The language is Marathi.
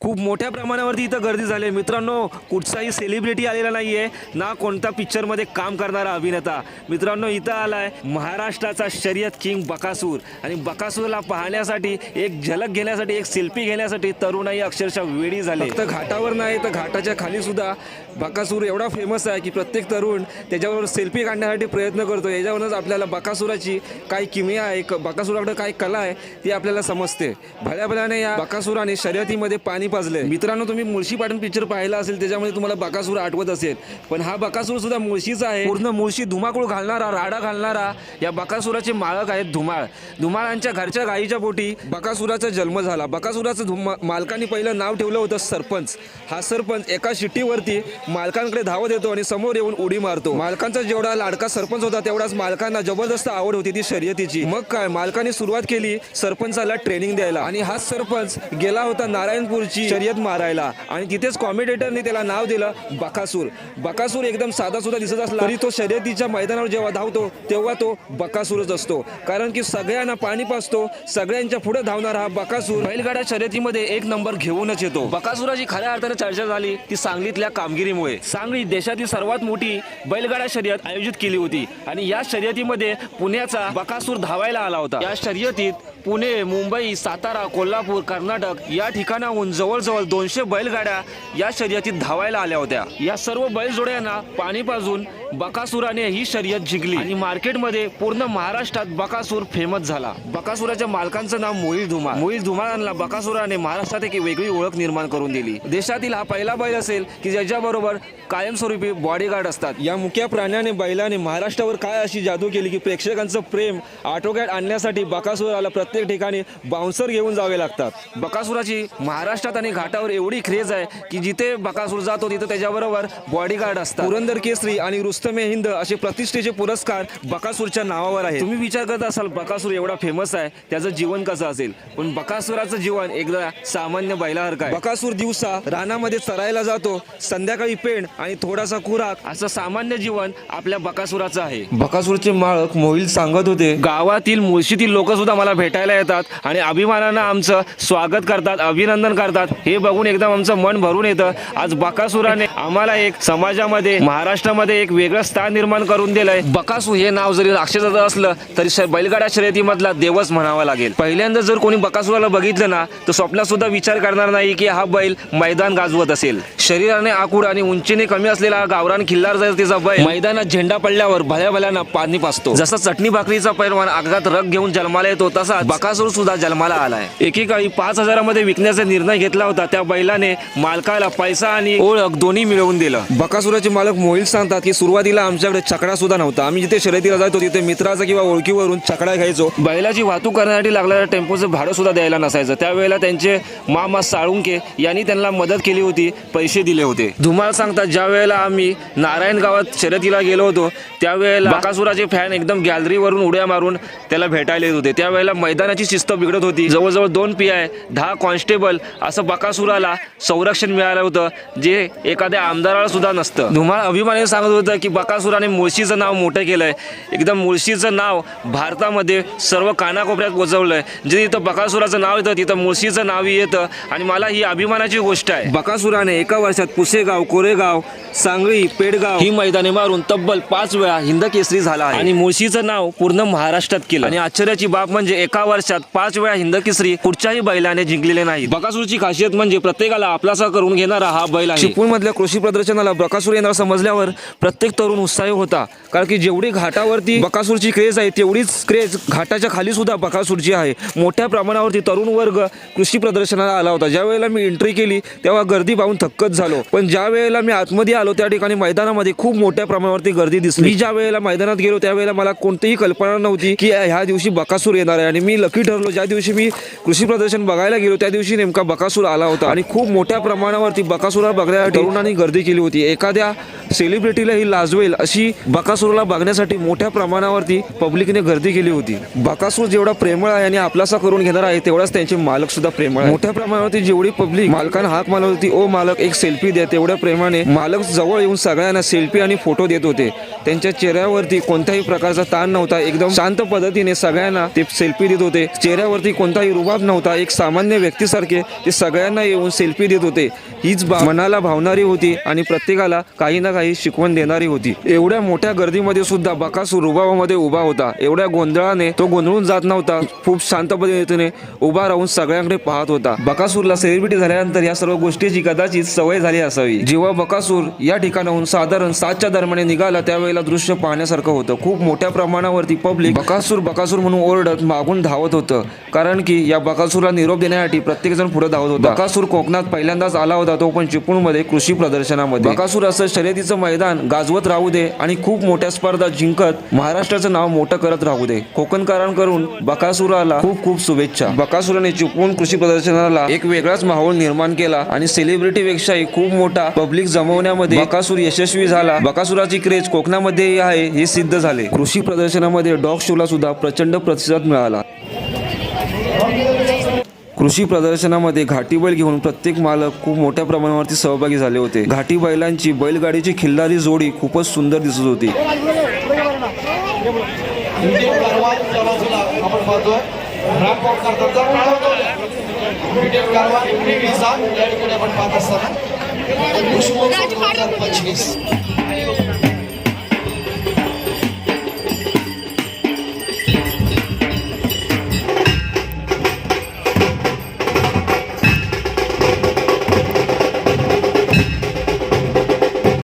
खूप मोठ्या प्रमाणावरती इथं गर्दी झाली आहे. मित्रांनो कुठचाही सेलिब्रिटी आलेला नाही आहे ना कोणता पिक्चरमध्ये काम करणारा अभिनेता. मित्रांनो इथं आलाय महाराष्ट्राचा शर्यत किंग बकासूर. आणि बकासूरला पाहण्यासाठी एक झलक घेण्यासाठी एक सेल्फी घेण्यासाठी तरुणाई अक्षरशः वेळी झाली. तर घाटावर नाही तर घाटाच्या खाली सुद्धा बकासूर एवढा फेमस आहे की प्रत्येक तरुण त्याच्यावर सेल्फी काढण्यासाठी प्रयत्न करतो याच्यावरूनच आपल्याला बकासुराची काय किमया आहे बकासुराकडे काय कला आहे ती आपल्याला समजते. भल्या भल्याने या बकासुराने शर्यतीमध्ये पाणी पाजले मित्रांनो तुम्ही मुळशी पाटण पिक्चर पाहिला असेल त्याच्यामध्ये तुम्हाला बकासूर आठवत असेल. पण हा बकासूर सुद्धा मुळशीचा आहे. पूर्ण मुळशी धुमाकूळ घालणारा राडा घालणारा या बकासुराचे मालक आहेत धुमाळ. धुमाळांच्या घरच्या गाईच्या पोटी बकासुराचा जन्म झाला. बकासुराचं धुमा मालकांनी पहिलं नाव ठेवलं होतं सरपंच. हा सरपंच एका शिट्टीवरती मालकांकडे धावत येतो आणि समोर येऊन उडी मारतो. मालकांचा जेवढा लाडका सरपंच होता तेवढाच मालकांना जबरदस्त आवड होती ती शर्यतीची. मग काय? मालकाने सुरुवात केली सरपंचाला ट्रेनिंग द्यायला. आणि हा सरपंच गेला होता नारायणपूरची शर्यत मारायला. आणि तिथेच कॉमेडेटरने त्याला नाव दिलं बकासूर. बकासूर एकदम साधा सुद्धा दिसत असला तरी तो शर्यतीच्या मैदानावर जेव्हा धावतो तेव्हा तो बकासूरच असतो. कारण की सगळ्यांना पाणी पाचतो सगळ्यांच्या पुढे धावणारा हा बकासूर बैलगाड्या शर्यतीमध्ये एक नंबर घेऊनच येतो. बकासुराची खऱ्या अर्थाने चर्चा झाली ती सांगलीतल्या कामगिरीमुळे. सांगली देशातील सर्वात मोठी बैलगाडा शर्यत आयोजित केली होती. आणि या शर्यतीमध्ये पुण्याचा बकासूर धावायला आला होता. या शर्यतीत पुणे मुंबई सातारा कोल्हापूर कर्नाटक या ठिकाणाहून जवळजवळ दोनशे बैलगाड्या या शर्यतीत धावायला आल्या होत्या. या सर्व बैलजोड्यांना पाणी पाजून बकासुराने ही शर्यत जिंकली. आणि मार्केटमध्ये पूर्ण महाराष्ट्रात बकासूर फेमस झाला. बकासुराच्या मालकांचं नाव मोहिल धुमाळ. मोहिल धुमाळांना बकासुराने महाराष्ट्रात एक वेगळी ओळख निर्माण करून दिली. देशातील हा पहिला बैल असेल की ज्याच्याबरोबर कायमस्वरूपी बॉडीगार्ड असतात. या मुख्या प्राण्याने बैलाने महाराष्ट्रावर काय अशी जादू केली की प्रेक्षकांचं प्रेम आटोक्यात आणण्यासाठी बकासुराला प्रत्येक ठिकाणी बाउन्सर घेऊन जावे लागतात? बकासुराची महाराष्ट्रात आणि घाटावर एवढी क्रेज आहे की जिथे बकासूर जातो तिथे त्याच्याबरोबर बॉडीगार्ड असतात. पुरंदर केसरी आणि रुस्तमे हिंद असे प्रतिष्ठेचे पुरस्कार बकासूरच्या नावावर आहे तुम्ही विचार करत असाल बकासूर एवढा फेमस आहे त्याचं जीवन कसं असेल? पण बकासुराचं जीवन एकदा सामान्य बैलासारखं आहे. बकासूर दिवसा रानामध्ये चरायला जातो संध्याकाळी पेंड आणि थोडासा खुराक असं सामान्य जीवन आपल्या बकासुराचं आहे. बकासूरचे माळक मोहिल सांगत होते गावातील मुळशीतील लोक सुद्धा मला भेटायला येतात आणि अभिमानानं आमचं स्वागत करतात अभिनंदन करतात. हे बघून एकदम आमचं मन भरून येतं. आज बकासुराने आम्हाला एक समाजामध्ये महाराष्ट्रामध्ये एक वेगळं स्थान निर्माण करून दिलंय. बकासूर हे नाव जरी राक्षसाचं असलं तरी श- बैलगाडा शर्यतीमधला देवच म्हणावा लागेल. पहिल्यांदा जर कोणी बकासुराला बघितलं ना तर स्वप्नात सुद्धा विचार करणार नाही की हा बैल मैदान गाजवत असेल. शरीराने आकूड आणि उंचीने कमी असलेला गावरान खिल्लार तिचा बैल मैदानात झेंडा पडल्यावर भल्या भल्यानं पाणी पाचतो जसा चटणी भाकरीचा पैलवान आगात रग घेऊन जन्माला येतो तसा बकासूर सुद्धा जन्माला आलाय. एकेकाळी पाच हजारामध्ये विकण्याचा निर्णय घेतला होता त्या बैलाने मालकाला पैसा आणि ओळख दोन्ही मिळवून दिलं. बकासुराचे मालक मोहिल सांगतात की सुरुवातीला आमच्याकडे छकडा सुद्धा नव्हता. आम्ही जिथे शर्यतीला जातो तिथे मित्राचा किंवा ओळखीवरून छकडा घ्यायचो. बैलाची वाहतूक करण्यासाठी लागणाऱ्या टेम्पोचं भाडं सुद्धा द्यायला नसायचं. त्यावेळेला त्यांचे मामा साळुंके यांनी त्यांना मदत केली होती पैसे दिले होते. धुमाळ सांगतात ज्या वेळेला आम्ही नारायण गावात शर्यतीला गेलो होतो त्यावेळेला बकासुराचे फॅन एकदम गॅलरीवरून उड्या मारून त्याला भेटायला येत होते. त्यावेळेला मैदानाची शिस्त बिघडत होती. जवळजवळ दोन पी आय दहा कॉन्स्टेबल असं बकासुराला संरक्षण मिळालं होतं जे एखाद्या आमदाराला सुद्धा नसतं. धुमाळ अभिमानाने सांगत होतं की बकासुराने मुळशीचं नाव मोठं केलंय. एकदम मुळशीचं नाव भारतामध्ये सर्व कानाकोपऱ्यात पोचवलंय. जे तिथं बकासुराचं नाव येतं तिथं मुळशीचं नावही येतं. आणि मला ही अभिमानाची गोष्ट आहे. बकासुराने एका वर्षात पुसेगाव कोरेगाव सांगली पेडगाव ही मैदाने मारून तब्बल पाच वेळा हिंद केसरी झाला आहे. आणि मुळशीचं नाव पूर्ण महाराष्ट्रात केलं. आणि आश्चर्याची बाब म्हणजे एका वर्षात पाच वेळा हिंद केसरी कुठच्याही बैलाने जिंकलेले नाही बकासूरची खासियत म्हणजे प्रत्येकाला आपलासा करून घेणारा हा बैल आहे. मधल्या कृषी प्रदर्शनाला बकासूर येणार समजल्यावर प्रत्येक तरुण उत्साही होता. कारण की जेवढी घाटावरती बकासूरची क्रेज आहे तेवढीच क्रेज घाटाच्या खाली सुद्धा बकासूरची आहे. मोठ्या प्रमाणावरती तरुण वर्ग कृषी प्रदर्शनाला आला होता. ज्या वेळेला मी एंट्री केली तेव्हा गर्दी पाहून थक्कच झालो. पण ज्या वेळेला मी आतमध्ये आलो त्या ठिकाणी मैदानामध्ये खूप मोठ्या प्रमाणावरती गर्दी दिसली. मी ज्या वेळेला मैदानात गेलो त्यावेळेला मला कोणतीही कल्पना नव्हती की ह्या दिवशी बकासूर येणार आहे. आणि मी लकी ठरलो ज्या दिवशी मी कृषी प्रदर्शन बघायला गेलो त्या दिवशी नेमका बकासूर आला होता. आणि खूप मोठ्या प्रमाणावरती बकासूर बघण्यासाठी तरुणांनी गर्दी केली होती. एखाद्या सेलिब्रिटीला ही लाज गाजवेल अशी बकासूरला बघण्यासाठी मोठ्या प्रमाणावरती पब्लिकने गर्दी केली होती. बकासूर जेवढा प्रेमळ आहे आणि आपलासा करून घेणार आहे तेवढाच त्यांचे मालक सुद्धा प्रेमळ आहे मोठ्या प्रमाणावरती जेवढी पब्लिक मालकांना हाक मारत होती ओ मालक एक सेल्फी द्या तेवढ्या प्रेमाने मालक जवळ येऊन सगळ्यांना सेल्फी आणि फोटो देत होते. त्यांच्या चेहऱ्यावरती कोणत्याही प्रकारचा ताण नव्हता एकदम शांत पद्धतीने सगळ्यांना ते सेल्फी देत होते. चेहऱ्यावरती कोणताही रुबाब नव्हता एक सामान्य व्यक्तीसारखे ते सगळ्यांना येऊन सेल्फी देत होते. हीच मनाला भावणारी होती आणि प्रत्येकाला काही ना काही शिकवण देणारी होती. होती. एवढ्या मोठ्या गर्दीमध्ये सुद्धा बकासूर रुबाबामध्ये उभा होता. एवढ्या गोंधळाने तो गोंधळून जात नव्हता. खूप शांत पद्धतीने उभा राहून सगळ्यांकडे पाहत होता. बकासूरला सेलिब्रिटी झाल्यानंतर या सर्व गोष्टीची कदाचित सवय झाली असावी. जेव्हा बकासूर या ठिकाणाहून साधारण सातच्या दरम्यान निघाला त्यावेळेला दृश्य पाहण्यासारखं होतं. खूप मोठ्या प्रमाणावरती पब्लिक बकासूर बकासूर म्हणून ओरडत मागून धावत होतं. कारण की या बकासूरला निरोप देण्यासाठी प्रत्येक जण पुढे धावत होता. बकासूर कोकणात पहिल्यांदाच आला होता तो पण चिपळूणमध्ये कृषी प्रदर्शनामध्ये. बकासूर असं शर्यतीचं मैदान गाजवत राहू दे आणि खूप मोठ्या स्पर्धा जिंकत महाराष्ट्राचं नाव मोठं करत राहू दे. कोकणकरांकडून बकासुराला खूप खूप शुभेच्छा. बकासुराने चिपळूण कृषी प्रदर्शनाला एक वेगळाच माहोल निर्माण केला आणि सेलिब्रिटी पेक्षाही खूप मोठा पब्लिक जमवण्यामध्ये बकासूर यशस्वी झाला. बकासुराची क्रेज कोकणामध्येही आहे हे सिद्ध झाले. कृषी प्रदर्शनामध्ये डॉग शोला सुद्धा प्रचंड प्रतिसाद मिळाला. कृषी प्रदर्शनामध्ये घाटी बैल घेऊन प्रत्येक मालक खूप मोठ्या प्रमाणावरती सहभागी झाले होते. घाटी बैलांची बैलगाडीची खिल्लारी जोडी खूपच सुंदर दिसत होती. आपण